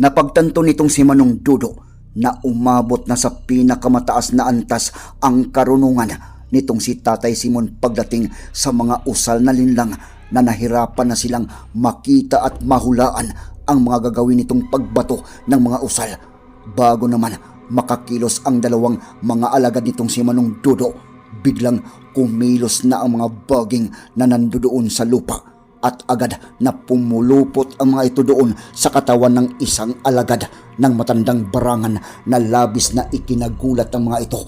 Napagtanto nitong si Manong Dudo na umabot na sa pinakamataas na antas ang karunungan nitong si Tatay Simon pagdating sa mga usal na linlang na nahirapan na silang makita at mahulaan ang mga gagawin nitong pagbato ng mga usal. Bago naman makakilos ang dalawang mga alagad nitong si Manong Dudo biglang kumilos na ang mga baging na nandoon sa lupa at agad na pumulupot ang mga ito doon sa katawan ng isang alagad ng matandang barangan na labis na ikinagulat ang mga ito.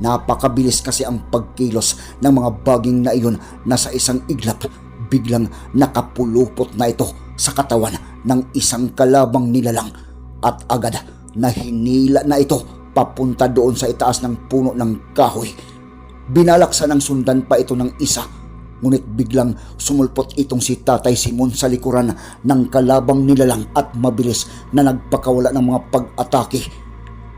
Napakabilis kasi ang pagkilos ng mga baging na iyon na sa isang iglap biglang nakapulupot na ito sa katawan ng isang kalabang nilalang at agad na hinila na ito papunta doon sa itaas ng puno ng kahoy Binalaksa ng sundan pa ito ng isa. Ngunit biglang sumulpot itong si Tatay Simon sa likuran ng kalabang nilalang at mabilis na nagpakawala ng mga pag-atake.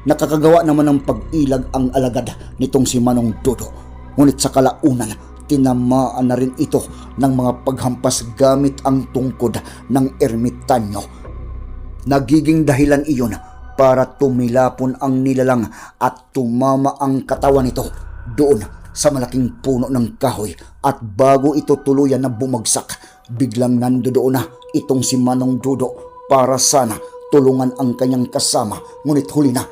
Nakakagawa naman ng pag-ilag ang alagad nitong si Manong Dodo. Ngunit sa kalaunan, tinamaan na rin ito ng mga paghampas gamit ang tungkod ng ermitanyo. Nagiging dahilan iyon para tumilapon ang nilalang at tumama ang katawan nito doon sa malaking puno ng kahoy at bago ito tuluyan na bumagsak, biglang nandoon na itong si Manong Dudo para sana tulungan ang kanyang kasama. Ngunit huli na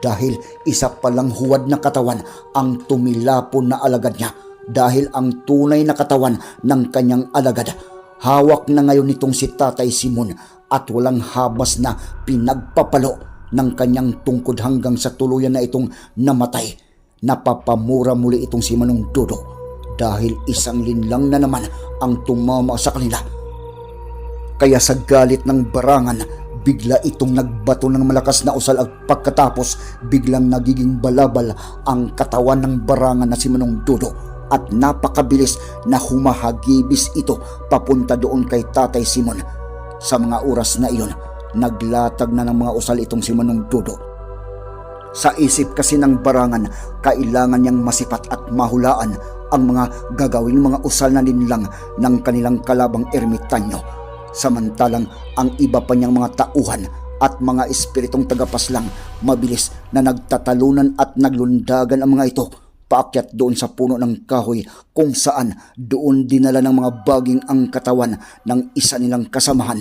dahil isa palang huwad na katawan ang tumilapon na alagad niya dahil ang tunay na katawan ng kanyang alagad. Hawak na ngayon nitong si Tatay Simon at walang habas na pinagpapalo ng kanyang tungkod hanggang sa tuluyan na itong namatay napapamura muli itong si Manong Dodo dahil isang linlang na naman ang tumama sa kanila. Kaya sa galit ng barangan, bigla itong nagbato ng malakas na usal at pagkatapos biglang nagiging balabal ang katawan ng barangan na si Manong Dodo at napakabilis na humahagibis ito papunta doon kay Tatay Simon. Sa mga oras na iyon, naglatag na ng mga usal itong si Manong Dodo sa isip kasi ng barangan, kailangan niyang masipat at mahulaan ang mga gagawing mga usal na linlang ng kanilang kalabang ermitanyo. Samantalang ang iba pa niyang mga tauhan at mga espiritong tagapaslang mabilis na nagtatalunan at naglundagan ang mga ito paakyat doon sa puno ng kahoy kung saan doon dinala ng mga baging ang katawan ng isa nilang kasamahan.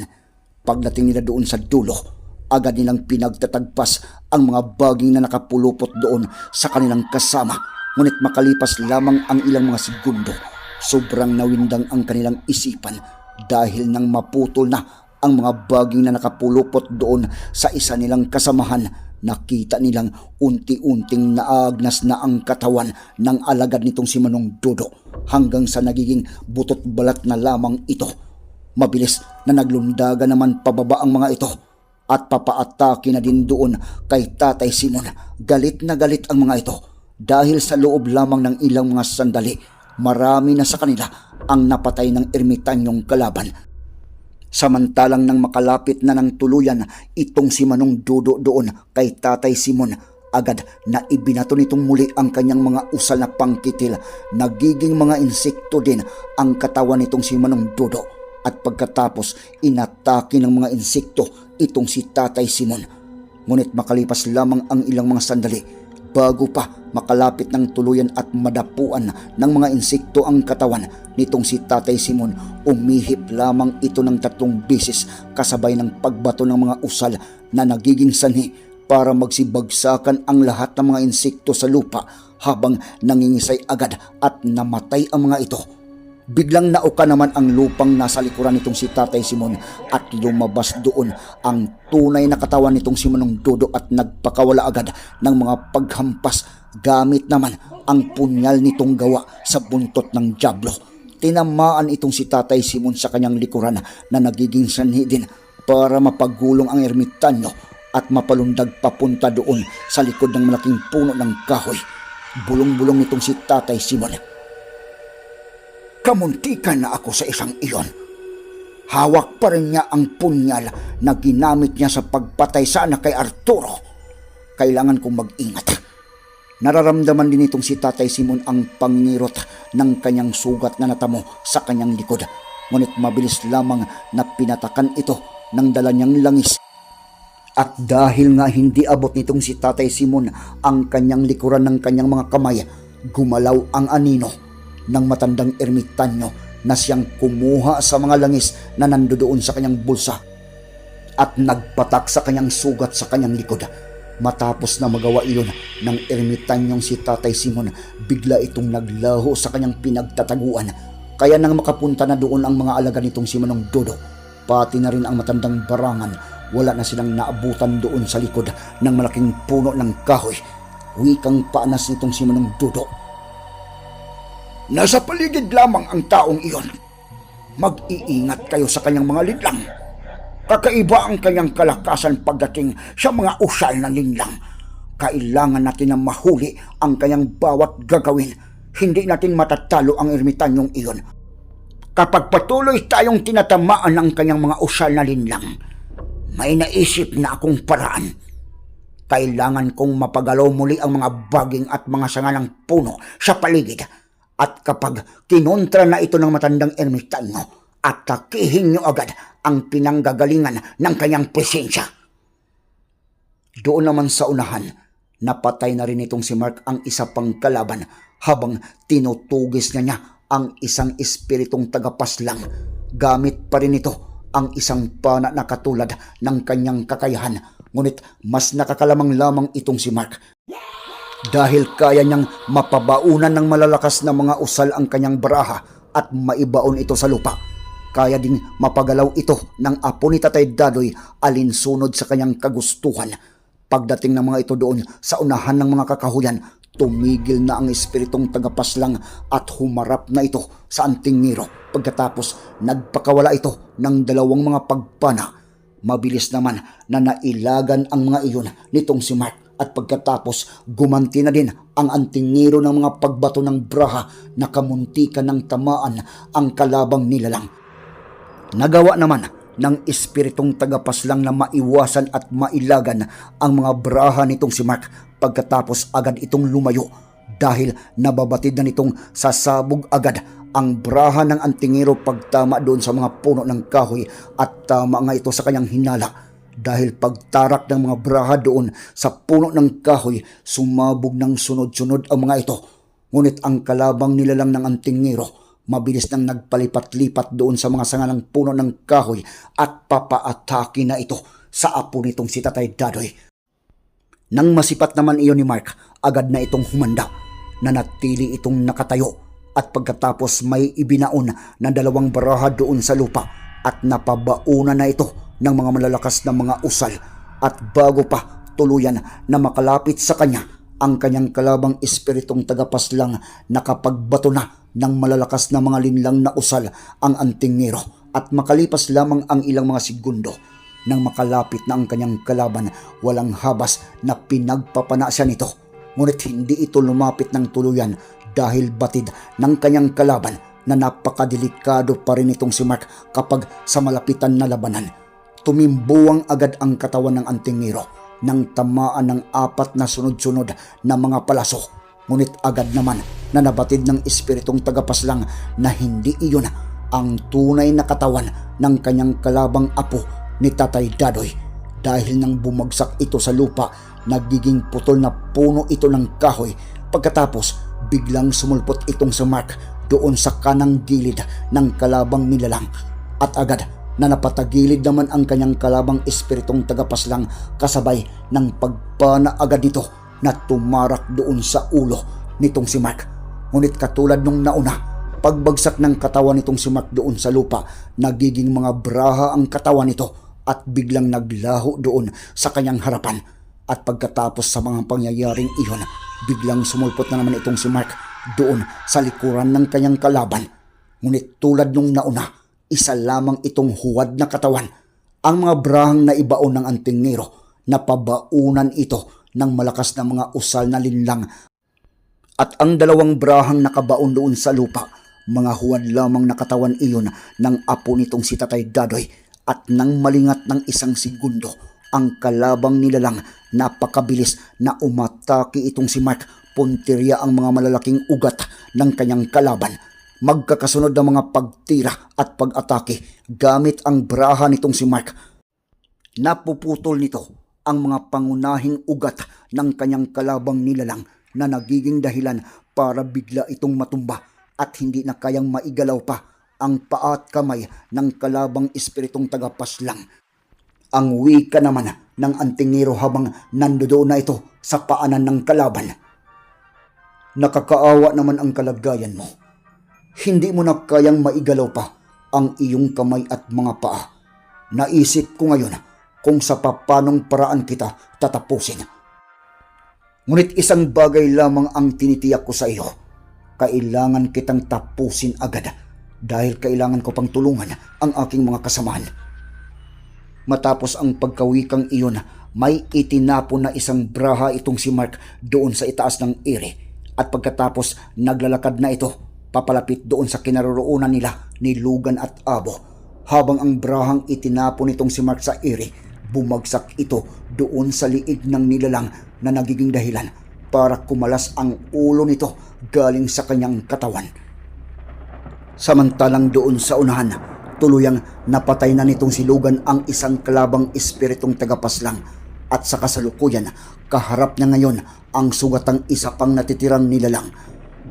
Pagdating nila doon sa dulo, agad nilang pinagtatagpas ang mga baging na nakapulupot doon sa kanilang kasama. Ngunit makalipas lamang ang ilang mga segundo, sobrang nawindang ang kanilang isipan dahil nang maputol na ang mga baging na nakapulupot doon sa isa nilang kasamahan nakita nilang unti-unting naagnas na ang katawan ng alagad nitong si Manong Dodo hanggang sa nagiging butot balat na lamang ito. Mabilis na naglundaga naman pababa ang mga ito at papaatake na din doon kay Tatay Simon. Galit na galit ang mga ito dahil sa loob lamang ng ilang mga sandali, marami na sa kanila ang napatay ng ermitanyong kalaban. Samantalang nang makalapit na ng tuluyan itong si Manong Dudo doon kay Tatay Simon, agad na ibinato nitong muli ang kanyang mga usal na pangkitil. Nagiging mga insekto din ang katawan nitong si Manong Dudo at pagkatapos inatake ng mga insekto itong si Tatay Simon. Ngunit makalipas lamang ang ilang mga sandali bago pa makalapit ng tuluyan at madapuan ng mga insekto ang katawan nitong si Tatay Simon, umihip lamang ito ng tatlong bisis kasabay ng pagbato ng mga usal na nagiging sanhi para magsibagsakan ang lahat ng mga insekto sa lupa habang nangingisay agad at namatay ang mga ito. Biglang nauka naman ang lupang nasa likuran nitong si Tatay Simon at lumabas doon ang tunay na katawan nitong si Manong Dodo at nagpakawala agad ng mga paghampas gamit naman ang punyal nitong gawa sa buntot ng Diablo. Tinamaan itong si Tatay Simon sa kanyang likuran na nagiging sanhi din para mapagulong ang ermitanyo at mapalundag papunta doon sa likod ng malaking puno ng kahoy. Bulong-bulong nitong si Tatay Simon. Kamuntikan na ako sa isang iyon. Hawak pa rin niya ang punyal na ginamit niya sa pagpatay sana kay Arturo. Kailangan kong mag-ingat. Nararamdaman din itong si Tatay Simon ang pangirot ng kanyang sugat na natamo sa kanyang likod. Ngunit mabilis lamang na pinatakan ito ng dala niyang langis. At dahil nga hindi abot nitong si Tatay Simon ang kanyang likuran ng kanyang mga kamay, gumalaw ang anino ng matandang ermitanyo na siyang kumuha sa mga langis na nandoon sa kanyang bulsa at nagpatak sa kanyang sugat sa kanyang likod. Matapos na magawa iyon ng ermitanyong si Tatay Simon, bigla itong naglaho sa kanyang pinagtataguan. Kaya nang makapunta na doon ang mga alaga nitong si Manong Dodo, pati na rin ang matandang barangan, wala na silang naabutan doon sa likod ng malaking puno ng kahoy. Wikang paanas nitong si Manong Dodo. Nasa paligid lamang ang taong iyon. Mag-iingat kayo sa kanyang mga linlang. Kakaiba ang kanyang kalakasan pagdating sa mga usal na linlang. Kailangan natin na mahuli ang kanyang bawat gagawin. Hindi natin matatalo ang ermitanyong iyon. Kapag patuloy tayong tinatamaan ng kanyang mga usal na linlang, may naisip na akong paraan. Kailangan kong mapagalaw muli ang mga baging at mga sanga ng puno sa paligid at kapag kinontra na ito ng matandang ermitanyo, atakihin niyo agad ang pinanggagalingan ng kanyang presensya. Doon naman sa unahan, napatay na rin itong si Mark ang isa pang kalaban habang tinutugis na niya ang isang espiritong tagapaslang. Gamit pa rin ito ang isang pana na katulad ng kanyang kakayahan. Ngunit mas nakakalamang lamang itong si Mark dahil kaya niyang mapabaunan ng malalakas na mga usal ang kanyang baraha at maibaon ito sa lupa. Kaya ding mapagalaw ito ng apo ni Tatay Dadoy alinsunod sa kanyang kagustuhan. Pagdating ng mga ito doon sa unahan ng mga kakahuyan, tumigil na ang espiritong tagapaslang at humarap na ito sa antingero. Pagkatapos, nagpakawala ito ng dalawang mga pagpana. Mabilis naman na nailagan ang mga iyon nitong si Mark at pagkatapos gumanti na din ang antingero ng mga pagbato ng braha na kamuntikan ng tamaan ang kalabang nilalang. Nagawa naman ng espiritong tagapaslang na maiwasan at mailagan ang mga braha nitong si Mark pagkatapos agad itong lumayo dahil nababatid na nitong sasabog agad ang braha ng antingero pagtama doon sa mga puno ng kahoy at tama nga ito sa kanyang hinala dahil pagtarak ng mga braha doon sa puno ng kahoy, sumabog ng sunod-sunod ang mga ito. Ngunit ang kalabang nilalang ng antingero, mabilis nang nagpalipat-lipat doon sa mga sanga ng puno ng kahoy at papaatake na ito sa apo nitong si Tatay Dadoy. Nang masipat naman iyon ni Mark, agad na itong humanda. Nanatili itong nakatayo at pagkatapos may ibinaon na dalawang baraha doon sa lupa at napabauna na ito ng mga malalakas na mga usal at bago pa tuluyan na makalapit sa kanya ang kanyang kalabang espiritong tagapaslang nakapagbato na ng malalakas na mga linlang na usal ang antingero at makalipas lamang ang ilang mga segundo nang makalapit na ang kanyang kalaban walang habas na pinagpapana siya nito. Ngunit hindi ito lumapit ng tuluyan dahil batid ng kanyang kalaban na napakadelikado pa rin itong si Mark kapag sa malapitan na labanan Tumimbuwang agad ang katawan ng antingero nang tamaan ng apat na sunod-sunod na mga palaso. Ngunit agad naman na nabatid ng espiritong tagapaslang na hindi iyon ang tunay na katawan ng kanyang kalabang apo ni Tatay Dadoy. Dahil nang bumagsak ito sa lupa, nagiging putol na puno ito ng kahoy. Pagkatapos, biglang sumulpot itong sa Mark doon sa kanang gilid ng kalabang nilalang at agad na napatagilid naman ang kanyang kalabang espiritong tagapaslang kasabay ng pagpana agad nito na tumarak doon sa ulo nitong si Mark. Ngunit katulad nung nauna, pagbagsak ng katawan nitong si Mark doon sa lupa, nagiging mga braha ang katawan nito at biglang naglaho doon sa kanyang harapan. At pagkatapos sa mga pangyayaring iyon, biglang sumulpot na naman itong si Mark doon sa likuran ng kanyang kalaban. Ngunit tulad nung nauna, isa lamang itong huwad na katawan. Ang mga brahang na ibaon ng antingero, napabaunan ito ng malakas na mga usal na linlang at ang dalawang brahang nakabaon doon sa lupa, mga huwad lamang na katawan iyon ng apo nitong si Tatay Dadoy at nang malingat ng isang segundo, ang kalabang nilalang napakabilis na umatake itong si Mark puntirya ang mga malalaking ugat ng kanyang kalaban. Magkakasunod ng mga pagtira at pag-atake gamit ang braha nitong si Mark napuputol nito ang mga pangunahing ugat ng kanyang kalabang nilalang na nagiging dahilan para bigla itong matumba at hindi na kayang maigalaw pa ang paa at kamay ng kalabang espiritong tagapaslang. Ang wika naman ng antingero habang nandoon na ito sa paanan ng kalaban. Nakakaawa naman ang kalagayan mo. Hindi mo na kayang maigalaw pa ang iyong kamay at mga paa. Naisip ko ngayon kung sa papanong paraan kita tatapusin. Ngunit isang bagay lamang ang tinitiyak ko sa iyo. Kailangan kitang tapusin agad dahil kailangan ko pang tulungan ang aking mga kasamahan. Matapos ang pagkawikang iyon, may itinapon na isang braha itong si Mark doon sa itaas ng ere. At pagkatapos naglalakad na ito, papalapit doon sa kinaroroonan nila ni Lugan at Abo. Habang ang brahang itinapon nitong si Mark sa ere, bumagsak ito doon sa liig ng nilalang na nagiging dahilan para kumalas ang ulo nito galing sa kanyang katawan. Samantalang doon sa unahan, tuluyang napatay na nitong silugan ang isang kalabang espiritong tagapaslang at sa kasalukuyan, kaharap niya ngayon ang sugatang isa pang natitirang nilalang.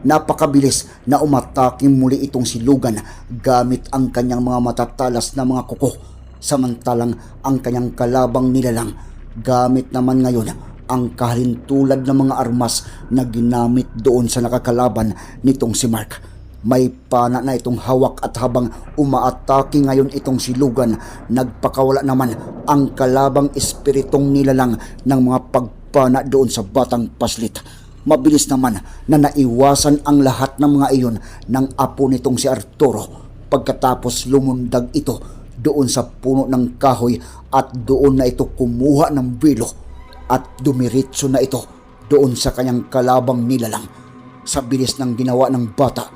Napakabilis na umatake muli itong silugan gamit ang kanyang mga matatalas na mga kuko samantalang ang kanyang kalabang nilalang gamit naman ngayon ang kahintulad ng mga armas na ginamit doon sa nakakalaban nitong si Mark. May pana na itong hawak at habang umaatake ngayon itong silugan, nagpakawala naman ang kalabang espiritong nilalang ng mga pagpana doon sa batang paslit. Mabilis naman na naiwasan ang lahat ng mga iyon ng apo nitong si Arturo pagkatapos lumundag ito doon sa puno ng kahoy at doon na ito kumuha ng bilo at dumiritso na ito doon sa kanyang kalabang nilalang sa bilis ng ginawa ng bata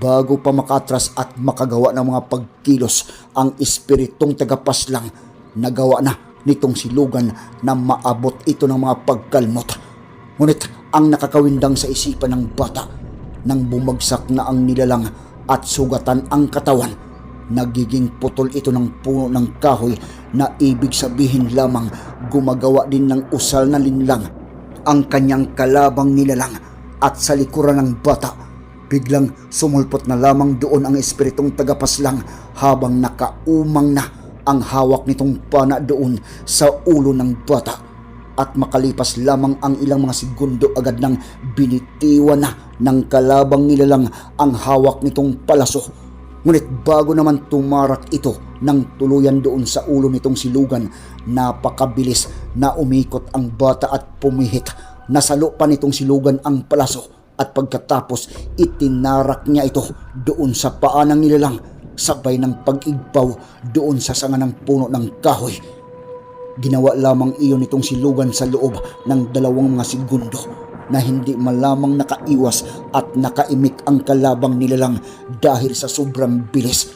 bago pa makatras at makagawa ng mga pagkilos ang espiritong tagapaslang nagawa na nitong silugan na maabot ito ng mga pagkalmot. Ngunit ang nakakawindang sa isipan ng bata nang bumagsak na ang nilalang at sugatan ang katawan. Nagiging putol ito ng puno ng kahoy na ibig sabihin lamang gumagawa din ng usal na linlang. Ang kanyang kalabang nilalang at sa likuran ng bata biglang sumulpot na lamang doon ang espiritong tagapaslang habang nakaumang na ang hawak nitong pana doon sa ulo ng bata at makalipas lamang ang ilang mga segundo agad nang binitiwan na ng kalabang nilalang ang hawak nitong palaso Ngunit bago naman tumarak ito ng tuluyan doon sa ulo nitong silugan, napakabilis na umikot ang bata at pumihit. Nasalo pa nitong silugan ang palaso at pagkatapos itinarak niya ito doon sa paa ng nilalang sabay ng pag-igpaw doon sa sanga ng puno ng kahoy. Ginawa lamang iyon nitong silugan sa loob ng dalawang mga segundo na hindi malamang nakaiwas at nakaimik ang kalabang nilalang dahil sa sobrang bilis.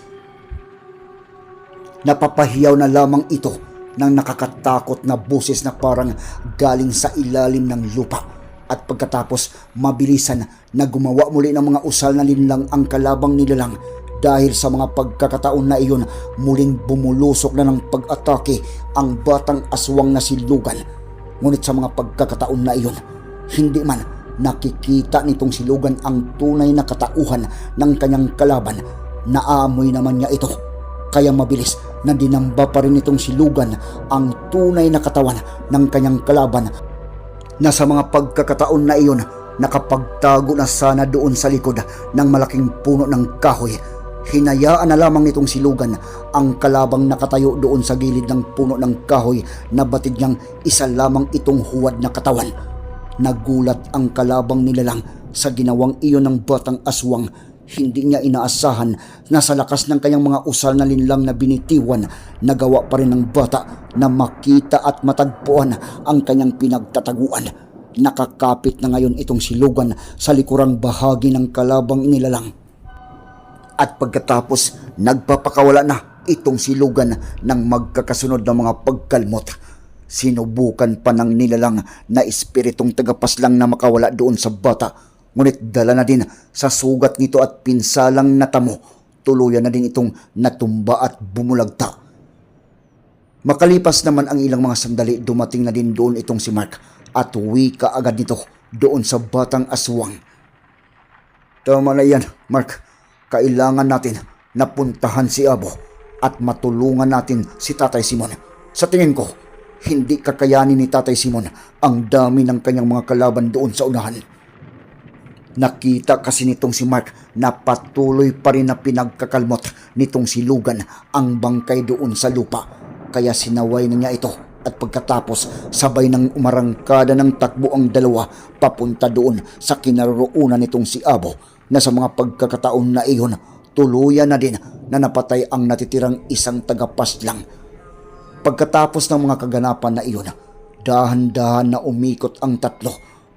Napapahiyaw na lamang ito ng nakakatakot na boses na parang galing sa ilalim ng lupa at pagkatapos mabilisan na gumawa muli ng mga usal na linlang ang kalabang nilalang dahil sa mga pagkakataon na iyon muling bumulusok na ng pag-atake ang batang aswang na silugan. Ngunit sa mga pagkakataon na iyon, hindi man nakikita nitong silugan ang tunay na katauhan ng kanyang kalaban. Naamoy naman niya ito. Kaya mabilis na dinamba pa rin itong si Lugan ang tunay na katawan ng kanyang kalaban na sa mga pagkakataon na iyon nakapagtago na sana doon sa likod ng malaking puno ng kahoy. Hinayaan na lamang nitong si Lugan ang kalabang nakatayo doon sa gilid ng puno ng kahoy na batid niyang isa lamang itong huwad na katawan. Nagulat ang kalabang nilalang sa ginawang iyon ng batang aswang hindi niya inaasahan na sa lakas ng kanyang mga usal na linlang na binitiwan, nagawa pa rin ng bata na makita at matagpuan ang kanyang pinagtataguan. Nakakapit na ngayon itong silugan sa likurang bahagi ng kalabang nilalang. At pagkatapos, nagpapakawala na itong silugan ng magkakasunod na mga pagkalmot. Sinubukan pa ng nilalang na espiritong tagapaslang na makawala doon sa bata ngunit dala na din sa sugat nito at pinsalang natamo, tuluyan na din itong natumba at bumulagta. Makalipas naman ang ilang mga sandali, dumating na din doon itong si Mark at uwi ka agad nito doon sa batang aswang. Tama na yan, Mark. Kailangan natin napuntahan si Abo at matulungan natin si Tatay Simon. Sa tingin ko, hindi kakayanin ni Tatay Simon ang dami ng kanyang mga kalaban doon sa unahan. Nakita kasi nitong si Mark na patuloy pa rin na pinagkakalmot nitong si Lugan ang bangkay doon sa lupa. Kaya sinaway na niya ito at pagkatapos sabay ng umarangkada ng takbo ang dalawa papunta doon sa kinaroroonan nitong si Abo na sa mga pagkakataon na iyon tuluyan na din na napatay ang natitirang isang tagapaslang. Pagkatapos ng mga kaganapan na iyon, dahan-dahan na umikot ang tatlo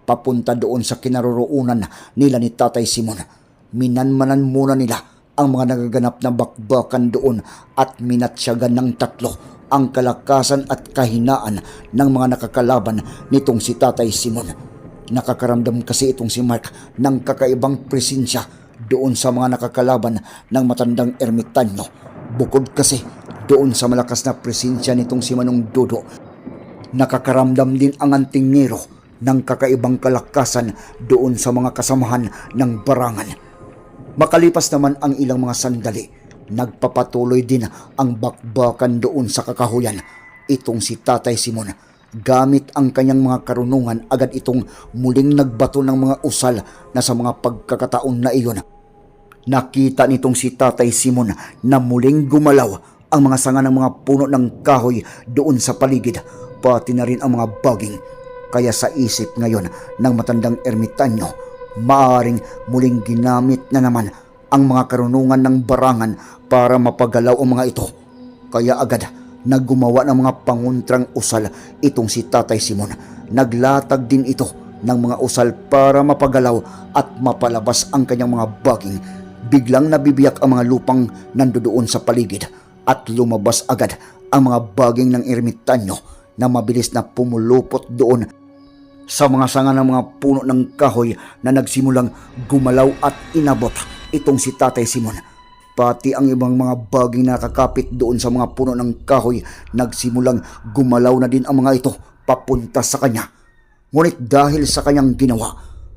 papunta doon sa kinaroroonan nila ni Tatay Simon. Minanmanan muna nila ang mga nagaganap na bakbakan doon at minatsyagan ng tatlo ang kalakasan at kahinaan ng mga nakakalaban nitong si Tatay Simon. Nakakaramdam kasi itong si Mark ng kakaibang presensya doon sa mga nakakalaban ng matandang ermitanyo. Bukod kasi doon sa malakas na presensya nitong si Manong Dodo, nakakaramdam din ang antingero ng kakaibang kalakasan doon sa mga kasamahan ng barangan. Makalipas naman ang ilang mga sandali, nagpapatuloy din ang bakbakan doon sa kakahuyan. Itong si Tatay Simon, gamit ang kanyang mga karunungan, agad itong muling nagbato ng mga usal na sa mga pagkakataon na iyon. Nakita nitong si Tatay Simon na muling gumalaw ang mga sanga ng mga puno ng kahoy doon sa paligid, pati na rin ang mga baging kaya sa isip ngayon ng matandang ermitanyo, maaring muling ginamit na naman ang mga karunungan ng barangan para mapagalaw ang mga ito. Kaya agad naggumawa ng mga panguntrang usal itong si Tatay Simon. Naglatag din ito ng mga usal para mapagalaw at mapalabas ang kanyang mga baging. Biglang nabibiyak ang mga lupang nandoon sa paligid at lumabas agad ang mga baging ng ermitanyo na mabilis na pumulupot doon sa mga sanga ng mga puno ng kahoy na nagsimulang gumalaw at inabot itong si Tatay Simon. Pati ang ibang mga baging nakakapit doon sa mga puno ng kahoy nagsimulang gumalaw na din ang mga ito papunta sa kanya. Ngunit dahil sa kanyang ginawa,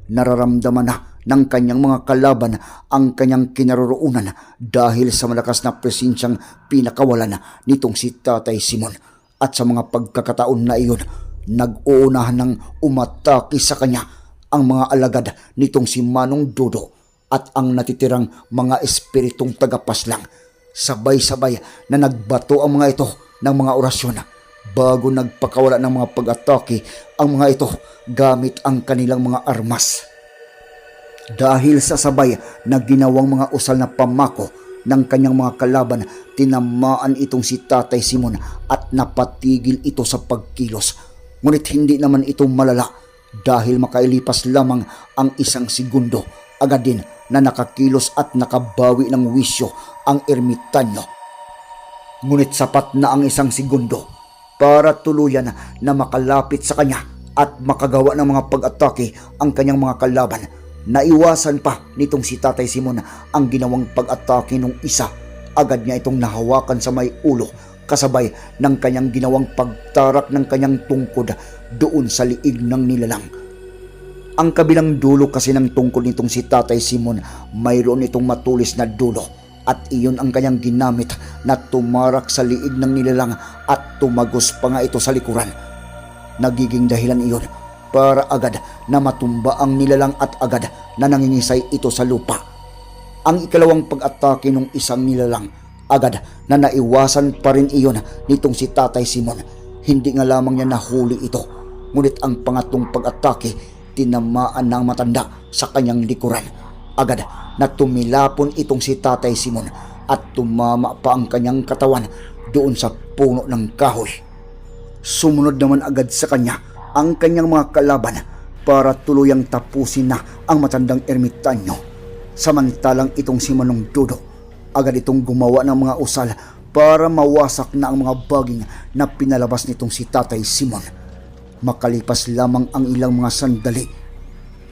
nararamdaman na ng kanyang mga kalaban ang kanyang kinaroroonan dahil sa malakas na presensyang pinakawalan nitong si Tatay Simon. At sa mga pagkakataon na iyon, nag-uunahan ng umatake sa kanya ang mga alagad nitong si Manong Dodo at ang natitirang mga espiritong tagapaslang. Sabay-sabay na nagbato ang mga ito ng mga orasyon bago nagpakawala ng mga pag-atake ang mga ito gamit ang kanilang mga armas. Dahil sa sabay na ginawang mga usal na pamako ng kanyang mga kalaban, tinamaan itong si Tatay Simon at napatigil ito sa pagkilos Ngunit hindi naman ito malala dahil makailipas lamang ang isang segundo agad din na nakakilos at nakabawi ng wisyo ang ermitanyo. Ngunit sapat na ang isang segundo para tuluyan na makalapit sa kanya at makagawa ng mga pag-atake ang kanyang mga kalaban. Naiwasan pa nitong si Tatay Simon ang ginawang pag-atake ng isa. Agad niya itong nahawakan sa may ulo kasabay ng kanyang ginawang pagtarak ng kanyang tungkod doon sa liig ng nilalang. Ang kabilang dulo kasi ng tungkod nitong si Tatay Simon, mayroon itong matulis na dulo at iyon ang kanyang ginamit na tumarak sa liig ng nilalang at tumagos pa nga ito sa likuran. Nagiging dahilan iyon para agad na matumba ang nilalang at agad na nangingisay ito sa lupa. Ang ikalawang pag-atake ng isang nilalang, agad na naiwasan pa rin iyon nitong si Tatay Simon. Hindi nga lamang niya nahuli ito, ngunit ang pangatlong pag-atake, tinamaan ng matanda sa kanyang likuran. Agad na tumilapon itong si Tatay Simon at tumama pa ang kanyang katawan doon sa puno ng kahoy. Sumunod naman agad sa kanya ang kanyang mga kalaban para tuluyang tapusin na ang matandang ermitanyo. Samantalang itong si Manong Dudo, agad itong gumawa ng mga usal para mawasak na ang mga baging na pinalabas nitong si Tatay Simon. Makalipas lamang ang ilang mga sandali,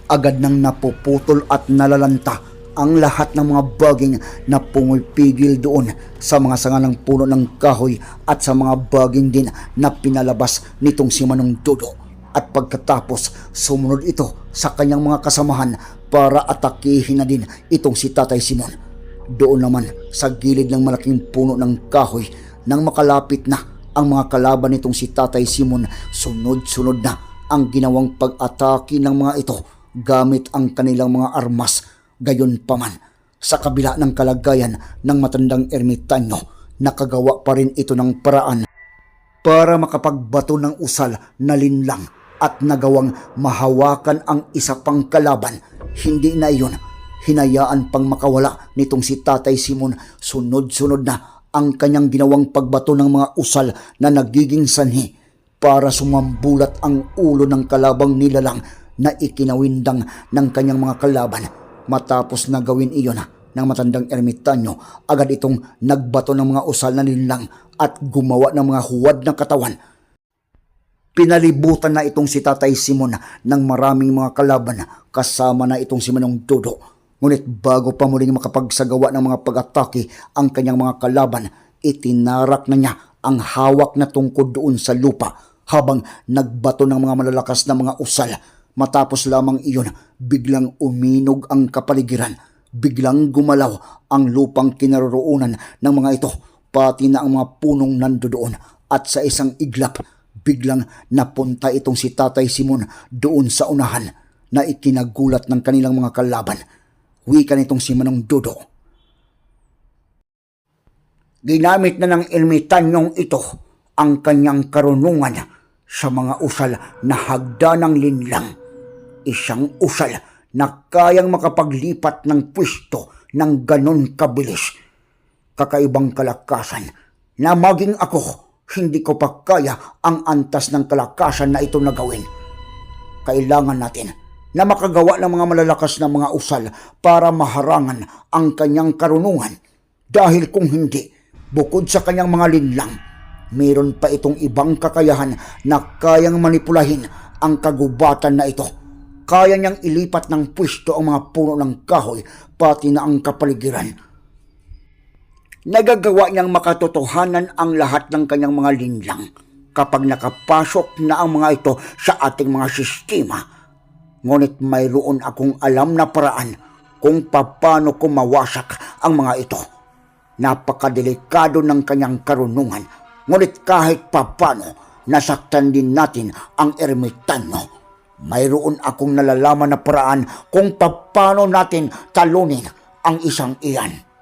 agad nang napuputol at nalalanta ang lahat ng mga baging na pumipigil doon sa mga sanga ng puno ng kahoy at sa mga baging din na pinalabas nitong si Manong Dodo. At pagkatapos, sumunod ito sa kanyang mga kasamahan para atakihin na din itong si Tatay Simon. Doon naman sa gilid ng malaking puno ng kahoy nang makalapit na ang mga kalaban nitong si Tatay Simon, sunod-sunod na ang ginawang pag-atake ng mga ito gamit ang kanilang mga armas. Gayon pa man, sa kabila ng kalagayan ng matandang ermitanyo, nakagawa pa rin ito ng paraan para makapagbato ng usal na linlang at nagawang mahawakan ang isa pang kalaban. Hindi na iyon, hinayaan pang makawala nitong si Tatay Simon sunod-sunod na ang kanyang ginawang pagbato ng mga usal na nagiging sanhi para sumambulat ang ulo ng kalabang nilalang na ikinawindang ng kanyang mga kalaban. Matapos na gawin iyon ng matandang ermitanyo, agad itong nagbato ng mga usal na nilalang at gumawa ng mga huwad na katawan Pinalibutan na itong si Tatay Simon ng maraming mga kalaban kasama na itong si Manong Dodo. Ngunit bago pa muling makapagsagawa ng mga pag-atake ang kanyang mga kalaban, itinarak na niya ang hawak na tungkod doon sa lupa habang nagbato ng mga malalakas na mga usal. Matapos lamang iyon, biglang uminog ang kapaligiran. Biglang gumalaw ang lupang kinaroroonan ng mga ito, pati na ang mga punong nandoon. At sa isang iglap, biglang napunta itong si Tatay Simon doon sa unahan na ikinagulat ng kanilang mga kalaban. Wika nitong si Manong Dodo. Ginamit na ng ilmitanyong ito ang kanyang karunungan sa mga usal na hagda ng linlang. Isang usal na kayang makapaglipat ng pwesto ng ganon kabilis. Kakaibang kalakasan na maging ako hindi ko pa kaya ang antas ng kalakasan na ito na gawin. Kailangan natin na makagawa ng mga malalakas na mga usal para maharangan ang kanyang karunungan. Dahil kung hindi, bukod sa kanyang mga linlang, mayroon pa itong ibang kakayahan na kayang manipulahin ang kagubatan na ito. Kaya niyang ilipat ng pwesto ang mga puno ng kahoy, pati na ang kapaligiran nagagawa niyang makatotohanan ang lahat ng kanyang mga linlang kapag nakapasok na ang mga ito sa ating mga sistema. Ngunit mayroon akong alam na paraan kung paano ko mawasak ang mga ito. Napakadelikado ng kanyang karunungan, ngunit kahit papano, nasaktan din natin ang ermitanyo. Mayroon akong nalalaman na paraan kung paano natin talunin ang isang iyan.